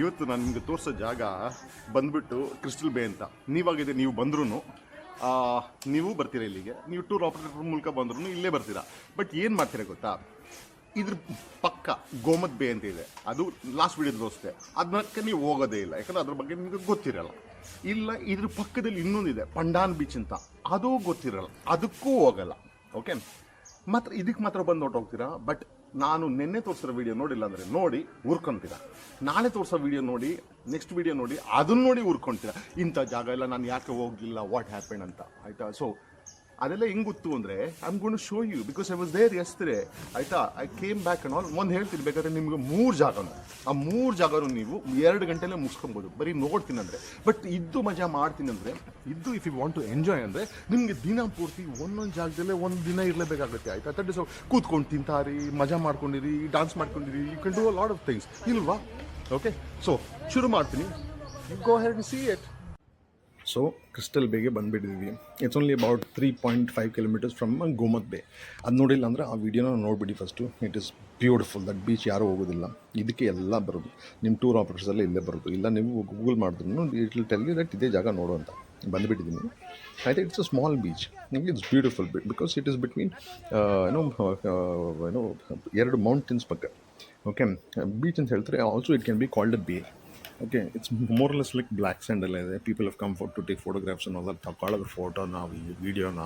ಇವತ್ತು ನಾನು ನಿಮಗೆ ತೋರಿಸೋ ಜಾಗ ಬಂದ್ಬಿಟ್ಟು ಕ್ರಿಸ್ಟಲ್ ಬೇ ಅಂತ. ನೀವಾಗಿದೆ, ನೀವು ಬಂದ್ರೂ ನೀವು ಬರ್ತೀರಾ ಇಲ್ಲಿಗೆ? ನೀವು ಟೂರ್ ಆಪರೇಟರ್ ಮೂಲಕ ಬಂದ್ರೂ ಇಲ್ಲೇ ಬರ್ತೀರಾ. ಬಟ್ ಏನು ಮಾಡ್ತೀರಾ ಗೊತ್ತಾ? ಇದ್ರ ಪಕ್ಕ ಗೋಮತ್ ಬೇ ಅಂತ ಇದೆ. ಅದು ಲಾಸ್ಟ್ ವೀಡಿಯೋ ತೋರಿಸ್ದೆ. ಅದಕ್ಕೆ ನೀವು ಹೋಗೋದೇ ಇಲ್ಲ. ಯಾಕಂದ್ರೆ ಅದ್ರ ಬಗ್ಗೆ ನಿಮಗೆ ಗೊತ್ತಿರಲ್ಲ. ಇಲ್ಲ, ಇದ್ರ ಪಕ್ಕದಲ್ಲಿ ಇನ್ನೊಂದಿದೆ, ಪಂಡಾನ್ ಬೀಚ್ ಅಂತ. ಅದು ಗೊತ್ತಿರಲ್ಲ. ಅದಕ್ಕೂ ಹೋಗಲ್ಲ. ಓಕೆ ಮಾತ್ರ, ಇದಕ್ಕೆ ಮಾತ್ರ ಬಂದು ಹೊರ್ಟೋಗ್ತೀರಾ? ಬಟ್ ನಾನು ನಿನ್ನೆ ತೋರಿಸಿರೋ ವಿಡಿಯೋ ನೋಡಿಲ್ಲ ಅಂದರೆ ನೋಡಿ ಉರ್ಕೊಂತೀರಾ ನಾಳೆ ತೋರಿಸೋ ವಿಡಿಯೋ ನೋಡಿ ನೆಕ್ಸ್ಟ್ ವಿಡಿಯೋ ನೋಡಿ, ಅದನ್ನ ನೋಡಿ ಉರ್ಕೊಂತೀರ ಇಂಥ ಜಾಗ ಎಲ್ಲ ನಾನು ಯಾಕೆ ಹೋಗಲಿಲ್ಲ ವಾಟ್ ಹ್ಯಾಪನ್ ಅಂತ. ಆಯಿತಾ? ಸೊ ಅದೆಲ್ಲ ಹೆಂಗ್ ಗೊತ್ತು ಅಂದರೆ I'm gonna show you because I was there ಎಸ್ತ್ರೆ ಆಯ್ತಾ? I came back and all ಒಂದು ಹೇಳ್ತೀನಿ, ಬೇಕಾದ್ರೆ ನಿಮ್ಗೆ ಮೂರು ಜಾಗನು. ಆ ಮೂರು ಜಾಗನೂ ನೀವು ಎರಡು ಗಂಟೆಲೇ ಮುಗಿಸ್ಕೊಬೋದು. ಬರೀ ನೋಡ್ತೀನಿ ಅಂದರೆ. ಬಟ್ ಇದ್ದು ಮಜಾ ಮಾಡ್ತೀನಿ ಅಂದರೆ, ಇದ್ದು if you want to enjoy ಅಂದರೆ, ನಿಮಗೆ ದಿನ ಪೂರ್ತಿ ಒಂದೊಂದು ಜಾಗದಲ್ಲೇ ಒಂದು ದಿನ ಇರಲೇಬೇಕಾಗುತ್ತೆ. ಆಯ್ತಾ? ತಟ್ ಸೊ ಕೂತ್ಕೊಂಡು ತಿಂತಾರಿ, ಮಜಾ ಮಾಡ್ಕೊಂಡಿರಿ dance ಮಾಡ್ಕೊಂಡಿರಿ. You can do a lot of things ಇಲ್ವಾ? ಓಕೆ ಸೊ ಶುರು ಮಾಡ್ತೀನಿ. You go head see it so crystal ಬೇಗೆ ಬಂದುಬಿಟ್ಟಿದ್ವಿ. It's only about three point five kilometres from ಗೋಮತ್ bay ಅದು ನೋಡಿಲ್ಲ ಅಂದರೆ ಆ ವೀಡಿಯೋನ ನೋಡಿಬಿಡಿ first it is beautiful that beach ಯಾರೂ ಹೋಗೋದಿಲ್ಲ. ಇದಕ್ಕೆ ಎಲ್ಲ ಬರೋದು. ನಿಮ್ಮ ಟೂರ್ ಆಪರೇಟರ್ಸ್ ಎಲ್ಲ ಇಲ್ಲೇ ಬರೋದು. ಇಲ್ಲ ನೀವು ಗೂಗಲ್ ಮಾಡಿದ್ರು it will tell you that ಇದೇ ಜಾಗ ನೋಡು ಅಂತ. ಬಂದುಬಿಟ್ಟಿದ್ದೀನಿ I think it's a small beach it's beautiful bit because it is between ಏನೋ ಏನೋ ಎರಡು ಮೌಂಟೇನ್ಸ್ ಪಕ್ಕ. ಓಕೆ ಬೀಚ್ ಅಂತ ಹೇಳ್ತಾರೆ. Also it can be called a bay okay it's more less like black sand ಎಲ್ಲ ಇದೆ people of comfort to take photographs ಅನ್ನೋದ್ರ ತಗೊಳ್ಳೋದ್ರ ಫೋಟೋನ ವೀಡಿಯೋನ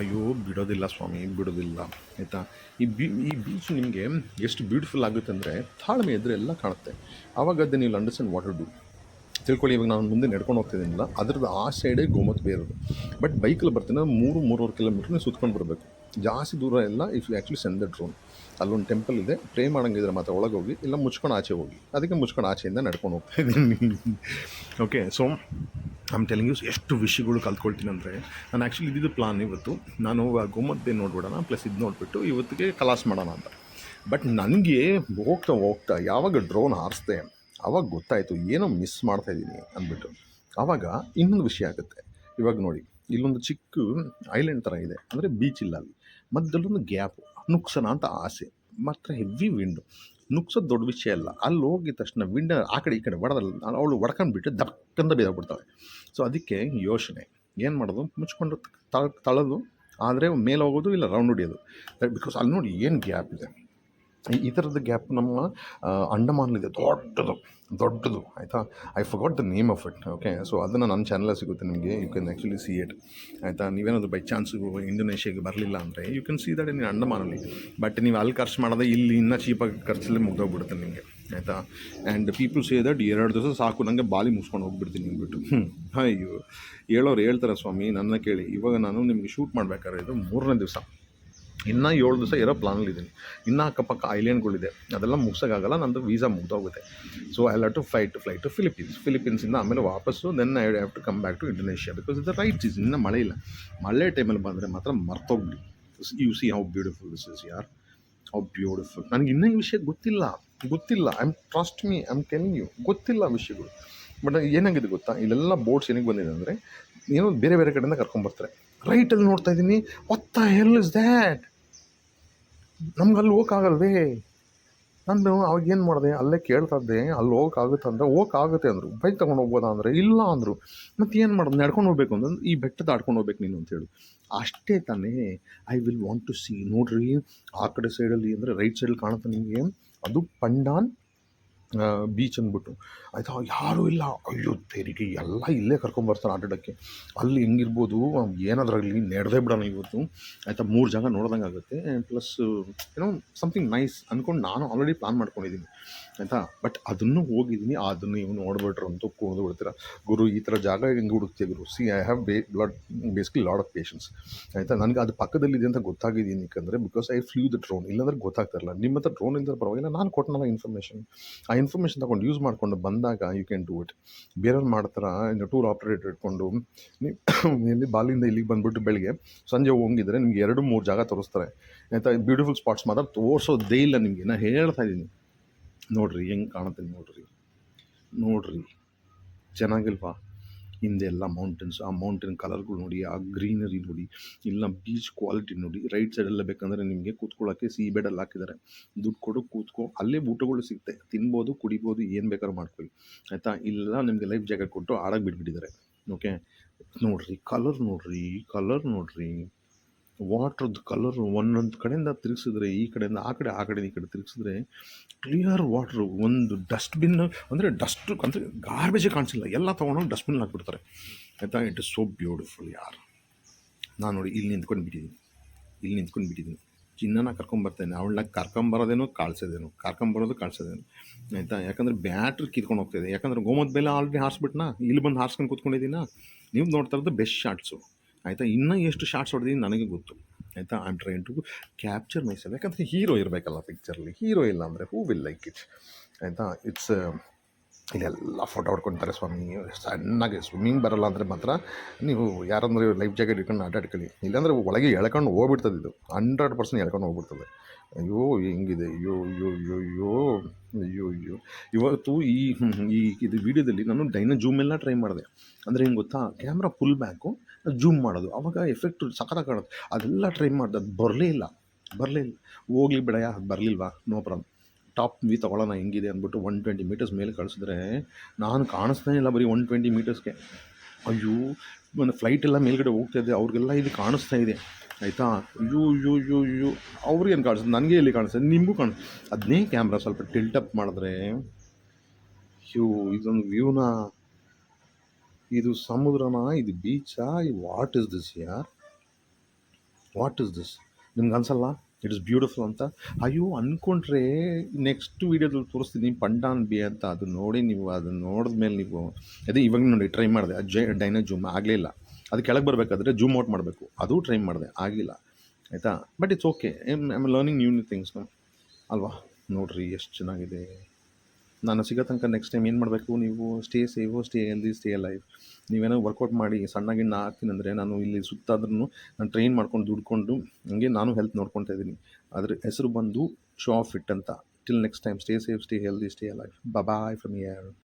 ಅಯ್ಯೋ ಬಿಡೋದಿಲ್ಲ ಸ್ವಾಮಿ ಬಿಡೋದಿಲ್ಲ ಆಯಿತಾ? ಈ ಬೀ ಈ ಬೀಚ್ ನಿಮಗೆ ಎಷ್ಟು ಬ್ಯೂಟಿಫುಲ್ ಆಗುತ್ತೆ ಅಂದರೆ ತಾಳ್ಮೆ ಇದ್ದರೆ ಎಲ್ಲ ಕಾಣುತ್ತೆ. ಆವಾಗ ಅದು ನೀವು ಅಂಡರ್ಸ್ಟ್ಯಾಂಡ್ ವಾಟರ್ ಡೂ ತಿಳ್ಕೊಳ್ಳಿ, ಇವಾಗ ನಾನು ಮುಂದೆ ನಡ್ಕೊಂಡು ಹೋಗ್ತಿದ್ದೀನಿಲ್ಲ ಅದ್ರದ್ದು ಆ ಸೈಡೇ ಗೋಮತ್ ಬೇರೋದು. ಬಟ್ ಬೈಕಲ್ಲಿ ಬರ್ತೀನಿ ಮೂರು, ಮೂರುವರೆ ಕಿಲೋಮೀಟ್ರನ್ನ ಸುತ್ಕೊಂಡು ಬರಬೇಕು. ಜಾಸ್ತಿ ದೂರ ಎಲ್ಲ if you actually send the drone ಅಲ್ಲೊಂದು ಟೆಂಪಲ್ ಇದೆ. ಪ್ರೇ ಮಾಡೋಂಗಿದ್ರೆ ಮಾತ್ರ ಒಳಗೆ ಹೋಗಿ ಇಲ್ಲ ಮುಚ್ಕೊಂಡು ಆಚೆ ಹೋಗಿ. ಅದಕ್ಕೆ ಮುಚ್ಕೊಂಡು ಆಚೆಯಿಂದ ನಡ್ಕೊಂಡು ಹೋಗ್ತಾ ಇದ್ದೀನಿ. Okay so I'm telling you ಎಷ್ಟು ವಿಷಯಗಳು ಕಲ್ತ್ಕೊಳ್ತೀನಿ ಅಂದರೆ, ನಾನು ಆ್ಯಕ್ಚುಲಿ ಇದ್ದಿದ್ದು ಪ್ಲಾನ್ ಇವತ್ತು. ನಾನು ಬೇ ನೋಡ್ಬಿಡೋಣ ಪ್ಲಸ್ ಇದು ನೋಡಿಬಿಟ್ಟು ಇವತ್ತಿಗೆ ಕಲಾಸ್ ಮಾಡೋಣ ಅಂತ. ಬಟ್ ನನಗೆ ಹೋಗ್ತಾ ಹೋಗ್ತಾ ಯಾವಾಗ ಡ್ರೋನ್ ಹಾರಿಸ್ದೆ ಆವಾಗ ಗೊತ್ತಾಯಿತು, ಏನೋ ಮಿಸ್ ಮಾಡ್ತಾ ಇದ್ದೀನಿ ಅಂದ್ಬಿಟ್ಟು. ಆವಾಗ ಇನ್ನೊಂದು ವಿಷಯ ಆಗುತ್ತೆ. ಇವಾಗ ನೋಡಿ, ಇಲ್ಲೊಂದು ಚಿಕ್ಕ ಐಲ್ಯಾಂಡ್ ಥರ ಇದೆ. ಅಂದರೆ ಬೀಚ್ ಇಲ್ಲ ಅಲ್ಲಿ ಮಧ್ಯದಲ್ಲೊಂದು ಗ್ಯಾಪು, ನುಕ್ಸನ ಅಂತ ಆಸೆ. ಮಾತ್ರ ಹೆವಿ ವಿಂಡು ನುಕ್ಸ ದೊಡ್ಡ ವಿಷಯ ಅಲ್ಲ. ಅಲ್ಲಿ ಹೋಗಿದ ತಕ್ಷಣ ವಿಂಡ ಆ ಕಡೆ ಈ ಕಡೆ ಹೊಡೆದಲ್ಲ ಅವಳು ಹೊಡ್ಕೊಂಡ್ಬಿಟ್ಟು ದಕ್ಕಂದ ಬಿದ್ದಾಗ್ಬಿಡ್ತಾಳೆ ಸೊ ಅದಕ್ಕೆ ಯೋಚನೆ. ಏನು ಮಾಡೋದು? ಮುಚ್ಕೊಂಡು ತಳ, ತಳೋದು, ಆದರೆ ಮೇಲೆ ಹೋಗೋದು ಇಲ್ಲ ರೌಂಡ್ ಹೊಡಿಯೋದು. ಬಿಕಾಸ್ ಅಲ್ಲಿ ನೋಡಿ ಏನು ಗ್ಯಾಪ್ ಇದೆ. ಈ- ಥರದ್ದು ಥರದ ಗ್ಯಾಪ್ ನಮ್ಮ ಅಂಡಮಾನ್ ಅಂಡಮಾನಲ್ಲಿದೆ. ದೊಡ್ಡದು ದೊಡ್ಡದು, ಆಯಿತಾ? I forgot the name of it okay so ಅದನ್ನು ನನ್ನ ಚಾನಲಲ್ಲಿ ಸಿಗುತ್ತೆ ನಿಮಗೆ. You can actually see it ಆಯಿತಾ? ನೀವೇನಾದರೂ ಬೈ ಚಾನ್ಸ್ ಇಂಡೋನೇಷ್ಯಾಗೆ ಬರಲಿಲ್ಲ ಅಂದರೆ you can see that in ಅಂಡಮಾನಲ್ಲಿ. But ನೀವು ಅಲ್ಲಿ ಖರ್ಚು ಮಾಡೋದೇ ಇಲ್ಲಿ ಇನ್ನೂ ಚೀಪಾಗಿ ಖರ್ಚಲ್ಲಿ ಮುಗ್ದೋಗ್ಬಿಡುತ್ತೆ ನಿಮಗೆ, ಆಯಿತಾ? ಆ್ಯಂಡ್ ಪೀಪಲ್ ಸೇ ದಟ್ ಎರಡು ದಿವಸ ಸಾಕು ನನಗೆ ಬಾಲಿ ಮುಗಿಸ್ಕೊಂಡು ಹೋಗ್ಬಿಡ್ತೀನಿ ಅಂದ್ಬಿಟ್ಟು. ಅಯ್ಯೋ. ಹೇಳೋರು ಹೇಳ್ತಾರೆ ಸ್ವಾಮಿ, ನನ್ನ ಕೇಳಿ. ಇವಾಗ ನಾನು ನಿಮಗೆ ಶೂಟ್ ಮಾಡಬೇಕಾದ್ರೆ ಇದು ಮೂರನೇ ದಿವಸ. ಇನ್ನೂ ಏಳು ದಿವಸ ಇರೋ ಪ್ಲಾನಲ್ಲಿದ್ದೀನಿ. ಇನ್ನೂ ಅಕ್ಕಪಕ್ಕ ಐಲ್ಯಾಂಡ್ಗಳಿದೆ. ಅದೆಲ್ಲ ಮುಗ್ಸೋಕ್ಕಾಗಲ್ಲ, ನಂದು visa ಮುಗ್ದೋಗುತ್ತೆ. So I have to flight to flight to Philippines ಫಿಲಿಪೀನ್ಸಿಂದ ಆಮೇಲೆ ವಾಪಸ್ಸು then I have to come back to Indonesia because ಇದು ರೈಟ್ ಸೀಸನ್ ಇನ್ನೂ ಮಳೆ ಇಲ್ಲ. ಮಳೆ ಟೈಮಲ್ಲಿ ಬಂದರೆ ಮಾತ್ರ ಮರ್ತೋಗ್ಬಿಡಿ. You see how beautiful this is ಯಾರ್ ಹೌ ಬ್ಯೂಟಿಫುಲ್ ನನಗೆ ಇನ್ನೂ ಈ ವಿಷಯ ಗೊತ್ತಿಲ್ಲ. ಗೊತ್ತಿಲ್ಲ. I am trust me I am telling you ಗೊತ್ತಿಲ್ಲ ವಿಷಯಗಳು. ಬಟ್ ಏನಾಗಿದೆ ಗೊತ್ತಾ? ಇಲ್ಲೆಲ್ಲ ಬೋರ್ಡ್ಸ್ ಏನಕ್ಕೆ ಬಂದಿದೆ ಅಂದರೆ, ಏನೋ ಬೇರೆ ಬೇರೆ ಕಡೆಯಿಂದ ಕರ್ಕೊಂಬರ್ತಾರೆ. ರೈಟಲ್ಲಿ ನೋಡ್ತಾ ಇದ್ದೀನಿ. ಒತ್ತ ಹೆಲ್ ಇಸ್ ದ್ಯಾಟ್ ನಮ್ಗೆ ಅಲ್ಲಿ ಹೋಗಕ್ಕಾಗಲ್ವೇ ಅವಾಗ ಏನು ಮಾಡಿದೆ, ಅಲ್ಲೇ ಕೇಳ್ತಾ ಇದ್ದೆ ಅಲ್ಲಿ ಹೋಗಕ್ಕಾಗುತ್ತೆ ಅಂದರೆ ಹೋಗಕ್ಕಾಗುತ್ತೆ ಅಂದರು. ಬೈಕ್ ತೊಗೊಂಡು ಹೋಗ್ಬೋದಾ ಅಂದರೆ ಇಲ್ಲ ಅಂದರು. ಮತ್ತು ಏನು ಮಾಡೋದು, ನಡ್ಕೊಂಡು ಹೋಗ್ಬೇಕು ಅಂದ್ರೆ ಈ ಬೆಟ್ಟ ದಾಟ್ಕೊಂಡು ಹೋಗ್ಬೇಕು ನೀನು ಅಂತ ಹೇಳಿ. ಅಷ್ಟೇ ತಾನೇ I will want to see ನೋಡ್ರಿ, ಆ ಕಡೆ ಸೈಡಲ್ಲಿ ಅಂದರೆ ರೈಟ್ ಸೈಡಲ್ಲಿ ಕಾಣುತ್ತೆ ನಿಮಗೆ. ಅದು ಪಂಡಾನ್ ಬೀಚ್ ಅಂದ್ಬಿಟ್ಟು. ಆಯಿತಾ, ಯಾರೂ ಇಲ್ಲ. ಅಯ್ಯೋ, ತೆರಿಗೆ ಎಲ್ಲ ಇಲ್ಲೇ ಕರ್ಕೊಂಬರ್ತಾರೆ ಆಟಾಡೋಕ್ಕೆ. ಅಲ್ಲಿ ಹೆಂಗಿರ್ಬೋದು ಏನಾದ್ರಾಗಲಿ ನಡೆದೇ ಬಿಡೋಣ ಇವತ್ತು. ಆಯಿತಾ, ಮೂರು ಜಾಗ ನೋಡ್ದಂಗೆ ಆಗುತ್ತೆ. ಪ್ಲಸ್ ಏನೋ ಸಮಥಿಂಗ್ ನೈಸ್ ಅಂದ್ಕೊಂಡು ನಾನು ಆಲ್ರೆಡಿ ಪ್ಲಾನ್ ಮಾಡ್ಕೊಂಡಿದ್ದೀನಿ. ಆಯಿತಾ ಬಟ್ ಅದನ್ನು ಹೋಗಿದ್ದೀನಿ. ಅದನ್ನು ಇವನು ನೋಡ್ಬಿಟ್ರು ಅಂತ ಕೂದು ಬಿಡ್ತೀರ. ಗುರು, ಈ ಥರ ಜಾಗ ಹೆಂಗೆ ಹುಡುಕ್ತೀಯ ಗುರು? ಸಿ ಐ ಹ್ಯಾವ್ ಬೇ lot basically lot of patience ಆಯಿತಾ, ನನಗೆ ಅದು ಪಕ್ಕದಲ್ಲಿದೆ ಅಂತ ಗೊತ್ತಾಗಿದ್ದೀನಿ ಯಾಕಂದರೆ because I flew the drone ಇಲ್ಲಾಂದ್ರೆ ಗೊತ್ತಾಗ್ತಿರಲ್ಲ ನಿಮ್ಮ ಹತ್ರ ಡ್ರೋನ್ ಇಂದ ಪರವಾಗಿಲ್ಲ. ನಾನು ಕೊಟ್ಟನಲ್ಲ ಇನ್ಫಾರ್ಮೇಷನ್ ಆ ಇನ್ಫಾರ್ಮೇಷನ್ ತಗೊಂಡು ಯೂಸ್ ಮಾಡ್ಕೊಂಡು ಬಂದಾಗ ಯು ಕ್ಯಾನ್ ಡೂ ಇಟ್ ಬೇರೆಯವ್ರು ಮಾಡ್ತಾರ ಟೂರ್ ಆಪ್ರೇಟರ್ ಇಟ್ಕೊಂಡು ನೀವು ಬಾಲಿಂದ ಇಲ್ಲಿಗೆ ಬಂದುಬಿಟ್ಟು ಬೆಳಿಗ್ಗೆ ಸಂಜೆ ಹೋಗಿದ್ರೆ ನಿಮ್ಗೆ ಎರಡು ಮೂರು ಜಾಗ ತೋರಿಸ್ತಾರೆ. ಆಯಿತಾ? ಬ್ಯೂಟಿಫುಲ್ ಸ್ಪಾಟ್ಸ್ ಮಾತ್ರ ತೋರಿಸೋದೇ ಇಲ್ಲ ನಿಮಗೆ. ನಾನು ಹೇಳ್ತಾ ಇದ್ದೀನಿ. ನೋಡ್ರಿ ಹೆಂಗೆ ಕಾಣುತ್ತೆ ನೋಡ್ರಿ. ನೋಡ್ರಿ. ಚೆನ್ನಾಗಿಲ್ವಾ? ಹಿಂದೆ ಎಲ್ಲ ಮೌಂಟೇನ್ಸ್ ಆ ಮೌಂಟೇನ್ ಕಲರ್ಗಳು ನೋಡಿ, ಆ ಗ್ರೀನರಿ ನೋಡಿ, ಇಲ್ಲ ಬೀಚ್ ಕ್ವಾಲಿಟಿ ನೋಡಿ ರೈಟ್ ಸೈಡೆಲ್ಲ ಬೇಕಂದರೆ ನಿಮಗೆ ಕೂತ್ಕೊಳ್ಳೋಕ್ಕೆ ಸೀ ಬೆಡಲ್ಲಿ ಹಾಕಿದ್ದಾರೆ. ದುಡ್ಡು ಕೊಡು, ಕೂತ್ಕೊ, ಅಲ್ಲೇ ಊಟಗಳು ಸಿಗುತ್ತೆ. ತಿನ್ಬೋದು, ಕುಡಿಬೋದು, ಏನು ಬೇಕಾದ್ರೂ ಮಾಡ್ಕೊಳ್ಳಿ. ಆಯಿತಾ? ಇಲ್ಲ ನಿಮಗೆ ಲೈಫ್ ಜಾಕೆಟ್ ಕೊಟ್ಟು ಆಡಕ್ಕೆ ಬಿಟ್ಬಿಟ್ಟಿದ್ದಾರೆ. ಓಕೆ ನೋಡಿರಿ ಕಲರ್ ನೋಡಿರಿ ಕಲರ್ ನೋಡ್ರಿ. ವಾಟ್ರದ್ದು ಕಲರ್ ಒಂದೊಂದು ಕಡೆಯಿಂದ ತಿರುಗಿಸಿದ್ರೆ ಈ ಕಡೆಯಿಂದ ಆ ಕಡೆ ಆ ಕಡೆ ಈ ಕಡೆ ತಿರುಗಿಸಿದ್ರೆ ಕ್ಲಿಯರ್ ವಾಟ್ರು ಒಂದು ಡಸ್ಟ್ಬಿನ್ ಅಂದರೆ ಡಸ್ಟ್ ಅಂದರೆ ಗಾರ್ಬೇಜೇ ಕಾಣಿಸಿಲ್ಲ. ಎಲ್ಲ ತೊಗೊಂಡೋಗಿ ಡಸ್ಟ್ಬಿನ್ ಹಾಕ್ಬಿಡ್ತಾರೆ. ಆಯಿತಾ? ಇಟ್ ಇಸ್ ಸೋ ಬ್ಯೂಟಿಫುಲ್ ಯಾರು. ನಾನು ನೋಡಿ ಇಲ್ಲಿ ನಿಂತ್ಕೊಂಡು ಬಿಟ್ಟಿದ್ದೀನಿ ಇಲ್ಲಿ ನಿಂತ್ಕೊಂಡು ಬಿಟ್ಟಿದ್ದೀನಿ ಚಿನ್ನನ ಕರ್ಕೊಂಬರ್ತೇನೆ ಅವಳನ್ನ ಕರ್ಕೊಂಬರೋದೇನೋ ಕಾಣಿಸೋದೇನು. ಕರ್ಕೊಂಬರೋದು ಕಾಣಿಸೋದೇನು. ಆಯಿತಾ? ಯಾಕಂದರೆ ಬ್ಯಾಟ್ರಿ ಕಿತ್ಕೊಂಡು ಹೋಗ್ತಾಯಿದೆ ಯಾಕಂದರೆ ಗೋಮದ ಬೆಲೆ ಆಲ್ರೆಡಿ ಹಾರಿಸ್ಬಿಟ್ನಾ? ಇಲ್ಲಿ ಬಂದು ಹಾರಿಸ್ಕೊಂಡು ಕೂತ್ಕೊಂಡಿದ್ದೀನಾ? ನೀವು ನೋಡ್ತಾ ಇರೋದು ಬೆಸ್ಟ್ ಶಾರ್ಟ್ಸು ಆಯಿತಾ? ಇನ್ನೂ ಎಷ್ಟು ಶಾರ್ಟ್ಸ್ ಹೊಡೆದಿದ್ದೀನಿ ನನಗೆ ಗೊತ್ತು. ಆಯಿತಾ? I am train to capture myself ಯಾಕಂದರೆ ಹೀರೋ ಇರಬೇಕಲ್ಲ ಪಿಕ್ಚರಲ್ಲಿ ಹೀರೋ ಇಲ್ಲ ಅಂದರೆ ಹೂ ವಿಲ್ ಲೈಕ್ ಇಟ್ ಆಯಿತಾ? ಇಟ್ಸ್ ಇಲ್ಲೆಲ್ಲ ಫೋಟೋ ಹೊಡ್ಕೊತಾರೆ ಸ್ವಾಮಿ. ಸಣ್ಣಗೆ ಸ್ವಿಮ್ಮಿಂಗ್ ಬರಲ್ಲ ಅಂದರೆ ಮಾತ್ರ ನೀವು ಯಾರಂದ್ರೆ ಲೈಫ್ ಜಾಕೆಟ್ ಇಟ್ಕೊಂಡು ಆಟಾಡ್ಕೊಳ್ಳಿ ಇಲ್ಲಾಂದರೆ ಒಳಗೆ ಎಳ್ಕೊಂಡು ಹೋಗ್ಬಿಡ್ತದೆ ಇದು. ಹಂಡ್ರೆಡ್ ಪರ್ಸೆಂಟ್ ಎಳ್ಕೊಂಡು ಹೋಗ್ಬಿಡ್ತದೆ. ಅಯ್ಯೋ, ಹೆಂಗಿದೆ? ಅಯ್ಯೋ ಅಯ್ಯೋ ಅಯ್ಯೋ ಅಯ್ಯೋ ಅಯ್ಯೋ ಅಯ್ಯೋ. ಇವತ್ತು ಈ ಈ, ಇದು ವಿಡಿಯೋದಲ್ಲಿ ನಾನು ಡೈನ ಎಲ್ಲ ಟ್ರೈ ಮಾಡಿದೆ. ಅಂದರೆ ಹೆಂಗೆ ಗೊತ್ತಾ? ಕ್ಯಾಮ್ರಾ ಫುಲ್ ಬ್ಯಾಕು ಜೂಮ್ ಮಾಡೋದು. ಆವಾಗ ಎಫೆಕ್ಟು ಸಖತ್ತಾಗಿ ಕಾಣುತ್ತೆ. ಅದೆಲ್ಲ ಟ್ರೈ ಮಾಡಿದೆ. ಅದು ಬರಲೇ ಇಲ್ಲ. ಬರಲೇ ಇಲ್ಲ. ಹೋಗ್ಲಿ ಬಿಡಯ್ಯ, ಅದು ಬರಲಿಲ್ವಾ? ನೋ ಪ್ರಾಬ್ಲಮ್ ಟಾಪ್ ವಿ ತೊಗೊಳ್ಳೋಣ, ಹೆಂಗಿದೆ ಅಂದ್ಬಿಟ್ಟು ಒನ್ ಟ್ವೆಂಟಿ ಮೀಟರ್ಸ್ ಮೇಲೆ ಕಳಿಸಿದ್ರೆ ನಾನು ಕಾಣಿಸ್ತಾನೆ ಇಲ್ಲ ಬರೀ ಒನ್ ಟ್ವೆಂಟಿ ಮೀಟರ್ಸ್ಗೆ ಅಯ್ಯೋ, ಒಂದು ಫ್ಲೈಟ್ ಎಲ್ಲ ಮೇಲ್ಗಡೆ ಹೋಗ್ತಾ ಇದೆ. ಅವ್ರಿಗೆಲ್ಲ ಇದು ಕಾಣಿಸ್ತಾ ಇದೆ. ಆಯಿತಾ? ಅಯ್ಯೋ ಅಯ್ಯೋ ಅಯ್ಯೋ ಅಯ್ಯೋ. ಅವ್ರಿಗೇನು ಕಾಣಿಸ್ತದೆ ನನಗೆ ಇಲ್ಲಿ ಕಾಣಿಸ್ತದೆ ನಿಮಗೂ ಕಾಣ ಅದನ್ನೇ ಕ್ಯಾಮ್ರಾ ಸ್ವಲ್ಪ ಟಿಲ್ಟಪ್ ಮಾಡಿದ್ರೆ, ಅಯ್ಯೋ, ಇದೊಂದು ವ್ಯೂನ ಇದು ಸಮುದ್ರನಾ? ಇದು ಬೀಚಾ ವಾಟ್ ಇಸ್ ದಿಸ್ ಯಾರ್ ವಾಟ್ ಇಸ್ ದಿಸ್ ನಿಮ್ಗೆ ಅನ್ಸಲ್ಲ ಇಟ್ ಇಸ್ ಬ್ಯೂಟಿಫುಲ್ ಅಂತ. ಅಯ್ಯೋ ಅಂದ್ಕೊಂಡ್ರೆ ನೆಕ್ಸ್ಟ್ ವೀಡಿಯೋದಲ್ಲಿ ತೋರಿಸ್ತೀನಿ. ಪಂಡಾನ್ ಬಿ ಅಂತ. ಅದು ನೋಡಿ ನೀವು ಅದನ್ನ ನೋಡಿದ ಮೇಲೆ ನೀವು. ಅದೇ ಇವಾಗ ನೋಡಿ ಟ್ರೈ ಮಾಡಿದೆ. ಜೈ ಡೈನ ಜೂಮ್ ಆಗಲಿಲ್ಲ ಅದು ಕೆಳಗೆ ಬರಬೇಕಾದ್ರೆ ಜೂಮ್ ಔಟ್ ಮಾಡಬೇಕು. ಅದು ಟ್ರೈ ಮಾಡಿದೆ. ಆಗಿಲ್ಲ. ಆಯಿತಾ? But it's okay I am learning new new things ಅಲ್ವಾ? ನೋಡ್ರಿ, ಎಷ್ಟು ಚೆನ್ನಾಗಿದೆ. ನಾನು ಸಿಗೋ ತನಕ ನೆಕ್ಸ್ಟ್ ಟೈಮ್ ಏನು ಮಾಡಬೇಕು, ನೀವು stay save stay healthy stay life ನೀವೇನೋ ವರ್ಕೌಟ್ ಮಾಡಿ ಸಣ್ಣಗಿನ್ನ ಹಾಕ್ತೀನಿ ಅಂದರೆ ನಾನು ಇಲ್ಲಿ ಸುತ್ತಾದ್ರೂ ನಾನು ಟ್ರೈನ್ ಮಾಡ್ಕೊಂಡು ದುಡ್ಕೊಂಡು ಹಂಗೆ ನಾನು ಹೆಲ್ತ್ ನೋಡ್ಕೊತಾ ಇದ್ದೀನಿ. ಅದ್ರ ಹೆಸರು ಬಂದು ಶೋ ಆಫ್ ಇಟ್ ಅಂತ. Till next time stay safe stay healthy stay life bye from here